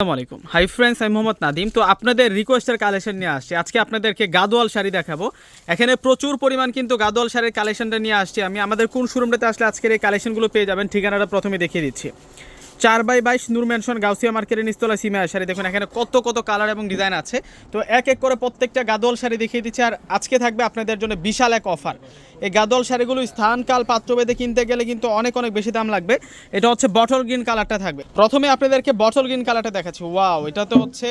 আসসালামু আলাইকুম। Hi friends আমি মোহাম্মদ নাদিম তো আপনাদের রিকোয়েস্টের কালেকশন নিয়ে আসছি। আজকে আপনাদেরকে গাদোয়াল শাড়ি দেখাবো। এখানে প্রচুর পরিমাণ কিন্তু গাদোয়াল শাড়ির কালেকশনটা নিয়ে আসছি আমি। আমাদের কোন শোরুমটাতে আসলে আজকের এই কালেকশনগুলো পেয়ে যাবেন, ঠিকানাটা প্রথমে দেখিয়ে দিচ্ছি। চার বাই বাইশ নূর ম্যানশন গাউসিয়া মার্কেটের নিস্তলা সিমায় শাড়ি। দেখুন, এখানে কত কত কালার এবং ডিজাইন আছে। তো এক এক করে প্রত্যেকটা গাদল শাড়ি দেখিয়ে দিচ্ছে। আর আজকে থাকবে আপনাদের জন্য বিশাল এক অফার এই গাদল শাড়িগুলো স্থান স্থানকাল পাত্রভেদে কিনতে গেলে কিন্তু অনেক অনেক বেশি দাম লাগবে। এটা হচ্ছে বটল গ্রিন কালারটা থাকবে। প্রথমে আপনাদেরকে বটল গ্রিন কালারটা দেখাচ্ছি। ওয়াও এটা তো হচ্ছে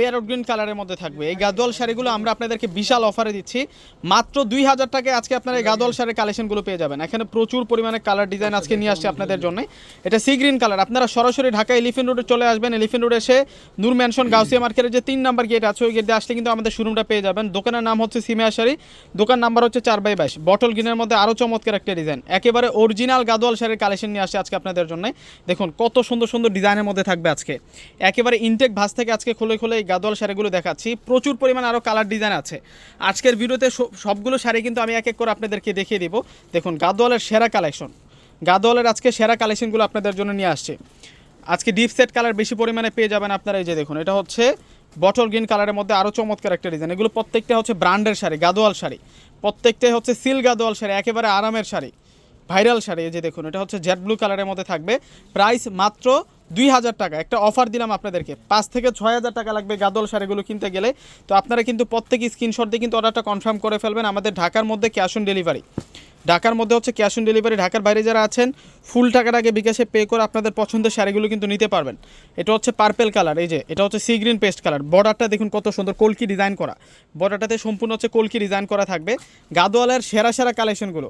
প্যারট গ্রিন কালারের মধ্যে থাকবে। এই গাদোয়াল শাড়িগুলো আমরা আপনাদেরকে বিশাল অফারে দিচ্ছি। মাত্র দুই হাজার টাকায় আজকে আপনারা এই গাদোয়াল শাড়ির কালেকশনগুলো পেয়ে যাবেন। এখানে প্রচুর পরিমাণে কালার ডিজাইন আজকে নিয়ে আসছে আপনাদের জন্য। এটা সি গ্রিন কালার আপনারা সরাসরি ঢাকা এলিফেন্ট রোডে চলে আসবেন। এলিফেন্ট রোডে এসে নূর ম্যানশন গাউসিয়া মার্কেটের যে তিন নাম্বার গেট আছে, ওই গেট আসলে কিন্তু আমাদের শোরুমটা পেয়ে যাবেন। দোকানের নাম হচ্ছে সিমিয়া শাড়ি। দোকান নাম্বার হচ্ছে চার বাই বাইশ। বটল গ্রিনের মধ্যে আরও চমৎকার একটা ডিজাইন একেবারে অরিজিনাল গাদোয়াল শাড়ির কালেকশন নিয়ে আসছে আজকে আপনাদের জন্য। দেখুন, কত সুন্দর সুন্দর ডিজাইনের মধ্যে থাকবে আজকে। একেবারে ইনটেক ভাস থেকে আজকে খুলে খুলে এই গাদোয়াল শাড়িগুলো দেখাচ্ছি। প্রচুর পরিমাণ আরও কালার ডিজাইন আছে। আজকের ভিডিওতে সবগুলো শাড়ি কিন্তু আমি এক এক করে আপনাদেরকে দেখিয়ে দিব। দেখুন, গাদোয়ালের সেরা কালেকশন গাদোয়ালের আজকে সেরা কালেকশনগুলো আপনাদের জন্য নিয়ে আসছে। আজকে ডিপ সেট কালার বেশি পরিমাণে পেয়ে যাবেন আপনারা এই যে দেখুন, এটা হচ্ছে বটল গ্রিন কালারের মধ্যে আরও চমৎকার একটা ডিজাইন এগুলো প্রত্যেকটা হচ্ছে ব্র্যান্ডের শাড়ি, গাদোয়াল শাড়ি। প্রত্যেকটাই হচ্ছে সিল গাদোয়াল শাড়ি, একেবারে আরামের শাড়ি। ভাইরাল শাড়ি, এই যে দেখুন, এটা হচ্ছে জেড ব্লু কালারের মধ্যে থাকবে। প্রাইস মাত্র দুই হাজার টাকা। একটা অফার দিলাম আপনাদেরকে। পাঁচ থেকে ছয় হাজার টাকা লাগবে গাদল শাড়িগুলো কিনতে গেলে। তো আপনারা কিন্তু প্রত্যেক স্ক্রিনশট দিয়ে কিন্তু অর্ডারটা কনফার্ম করে ফেলবেন। আমাদের ঢাকার মধ্যে ক্যাশ অন ডেলিভারি ঢাকার মধ্যে হচ্ছে ক্যাশ অন ডেলিভারি ঢাকার বাইরে যারা আছেন ফুল টাকার আগে বিকাশে পে করে আপনাদের পছন্দের শাড়িগুলো কিন্তু নিতে পারবেন। এটা হচ্ছে পার্পেল কালার এই যে, এটা হচ্ছে সি গ্রিন পেস্ট কালার বর্ডারটা দেখুন কত সুন্দর, কলকি ডিজাইন করা। বর্ডারটাতে সম্পূর্ণ হচ্ছে কলকি ডিজাইন করা থাকবে। গাদোয়ালের সেরা সেরা কালেকশনগুলো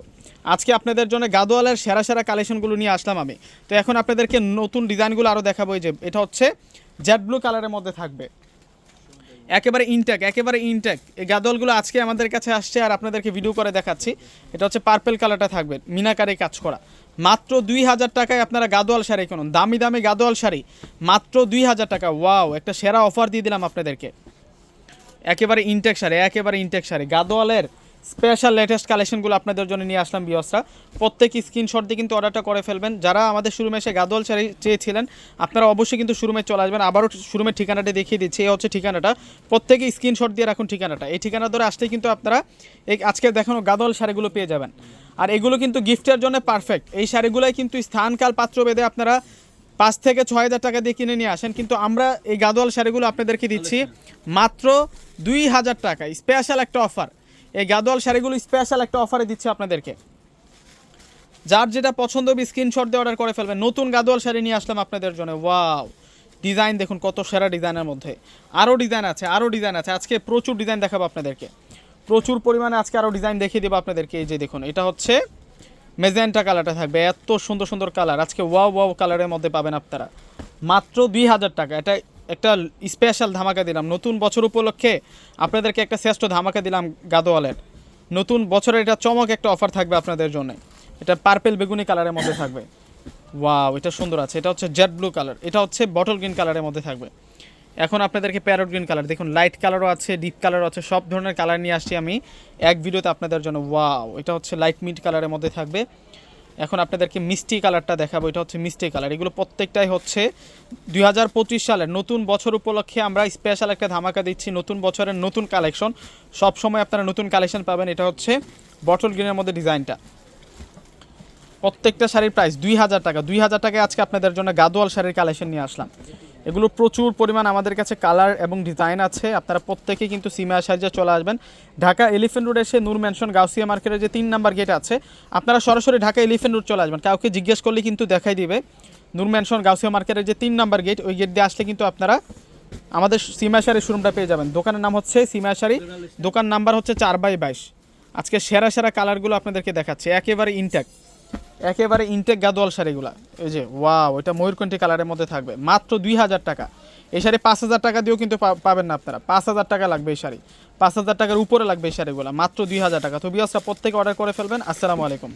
আজকে আপনাদের জন্য গাদোয়ালের সেরা সেরা কালেকশনগুলো নিয়ে আসলাম আমি। তো এখন আপনাদেরকে নতুন ডিজাইনগুলো আরও দেখাবো, এই যে, এটা হচ্ছে জেড ব্লু কালারের মধ্যে থাকবে। একেবারে ইনট্যাক একেবারে ইনট্যাক এই গাদলগুলো আজকে আমাদের কাছে আসছে আর আপনাদেরকে ভিডিও করে দেখাচ্ছি। এটা হচ্ছে পার্পেল কালারটা থাকবে, মিনাকারে কাজ করা। মাত্র দুই হাজার টাকায় আপনারা গাদোয়াল শাড়ি কেন দামি দামি গাদোয়াল শাড়ি, মাত্র দুই হাজার টাকা। ওয়াও একটা সেরা অফার দিয়ে দিলাম আপনাদেরকে। একেবারে ইনটেক শাড়ি, একেবারে ইনটেক শাড়ি। গাদোয়ালের স্পেশাল লেটেস্ট কালেকশনগুলো আপনাদের জন্য নিয়ে আসলাম বিয়সরা। প্রত্যেক স্ক্রিনশট দিয়ে কিন্তু অর্ডারটা করে ফেলবেন। যারা আমাদের শোরুমে এসে গাদোয়াল শাড়ি চেয়েছিলেন, আপনারা অবশ্যই কিন্তু শোরুমে চলে আসবেন। আবারও শোরুমের ঠিকানাটা দেখিয়ে দিচ্ছি, এই হচ্ছে ঠিকানাটা। প্রত্যেকে স্ক্রিনশট দিয়ে রাখুন ঠিকানাটা। এই ঠিকানা ধরে আসলেই কিন্তু আপনারা এই আজকে দেখানো গাদোয়াল শাড়িগুলো পেয়ে যাবেন। আর এগুলো কিন্তু গিফটের জন্য পারফেক্ট এই শাড়িগুলোই কিন্তু স্থানকাল পাত্র বেঁধে আপনারা পাঁচ থেকে ছয় হাজার টাকা দিয়ে কিনে নিয়ে আসেন। কিন্তু আমরা এই গাদোয়াল শাড়িগুলো আপনাদেরকে দিচ্ছি মাত্র দুই হাজার টাকা স্পেশাল একটা অফার এই গাদোয়াল শাড়িগুলো স্পেশাল একটা অফারে দিচ্ছে আপনাদেরকে। যার যেটা পছন্দ হবে স্ক্রিনশট দিয়ে অর্ডার করে ফেলবেন। নতুন গাদোয়াল শাড়ি নিয়ে আসলাম আপনাদের জন্য। ওয়াও ডিজাইন দেখুন, কত সেরা ডিজাইনের মধ্যে। আরও ডিজাইন আছে আরও ডিজাইন আছে। আজকে প্রচুর ডিজাইন দেখাবো আপনাদেরকে। প্রচুর পরিমাণে আজকে আরও ডিজাইন দেখিয়ে দেবো আপনাদেরকে। এই যে দেখুন, এটা হচ্ছে মেজেন্টা কালারটা থাকবে। এত সুন্দর সুন্দর কালার আজকে ওয়াও ওয়াও কালারের মধ্যে পাবেন আপনারা। মাত্র দুই হাজার টাকা। এটা একটা স্পেশাল ধামাকা দিলাম। নতুন বছর উপলক্ষে আপনাদেরকে একটা শ্রেষ্ঠ ধামাকা দিলাম গাদোয়ালের নতুন বছরের এটা চমক একটা অফার থাকবে আপনাদের জন্য। এটা পার্পেল বেগুনি কালারের মধ্যে থাকবে। ওয়াও এটা সুন্দর আছে। এটা হচ্ছে জেড ব্লু কালার এটা হচ্ছে বটল গ্রিন কালারের মধ্যে থাকবে। এখন আপনাদেরকে প্যারট গ্রিন কালার দেখুন লাইট কালারও আছে ডিপ কালারও আছে। সব ধরনের কালার নিয়ে আসছি আমি। এক ভিডিওতে আপনাদের জন্য। ওয়াও এটা হচ্ছে লাইট মিট কালারের মধ্যে থাকবে। এখন আপনাদেরকে মিষ্টি কালারটা দেখাবো, এটা হচ্ছে মিষ্টি কালার। এগুলো প্রত্যেকটাই হচ্ছে দু হাজার পঁচিশ সালের নতুন বছর উপলক্ষে আমরা স্পেশাল একটা ধামাকা দিচ্ছি, নতুন বছরের নতুন কালেকশন সব সময় আপনারা নতুন কালেকশন পাবেন, এটা হচ্ছে বটল গ্রিনের মধ্যে ডিজাইনটা। প্রত্যেকটা শাড়ির প্রাইস দুই হাজার টাকা। দুই হাজার টাকায় আজকে আপনাদের জন্য গাদোয়াল শাড়ির কালেকশন নিয়ে আসলাম। এগুলো প্রচুর পরিমাণ আমাদের কাছে কালার এবং ডিজাইন আছে। আপনারা প্রত্যেকেই কিন্তু সিমা সাইজে চলে আসবেন। ঢাকা এলিফেন্ট রোড এসে নূর ম্যানশন গাউসিয়া মার্কেটের যে তিন নাম্বার গেট আছে, আপনারা সরাসরি ঢাকা এলিফেন্ট রোড চলে আসবেন। কাউকে জিজ্ঞেস করলে কিন্তু দেখাই দিবে। নূর ম্যানশন গাউসিয়া মার্কেটের যে তিন নাম্বার গেট ওই গেট দিয়ে আসলে কিন্তু আপনারা আমাদের সীমা শাড়ির শোরুমটা পেয়ে যাবেন। দোকানের নাম হচ্ছে সীমা শাড়ি দোকান নাম্বার হচ্ছে চার বাই বাইশ। আজকে সেরা সেরা কালারগুলো আপনাদেরকে দেখাচ্ছে। একেবারে ইনট্যাক্ট একেবারে ইনটেক গাদোয়াল শাড়িগুলা। এই যে ওয়াও এটা ময়ূরকণ্ঠী কালারের মধ্যে থাকবে। মাত্র দুই হাজার টাকা। এই শাড়ি পাঁচ হাজার টাকা দিয়েও কিন্তু পাবেন না আপনারা। পাঁচ হাজার টাকা লাগবে এই শাড়ি। পাঁচ হাজার টাকার উপরে লাগবে এই শাড়িগুলা। মাত্র দুই হাজার টাকা। তো বিয়াসরা প্রত্যেকে অর্ডার করে ফেলবেন। আসসালামু আলাইকুম।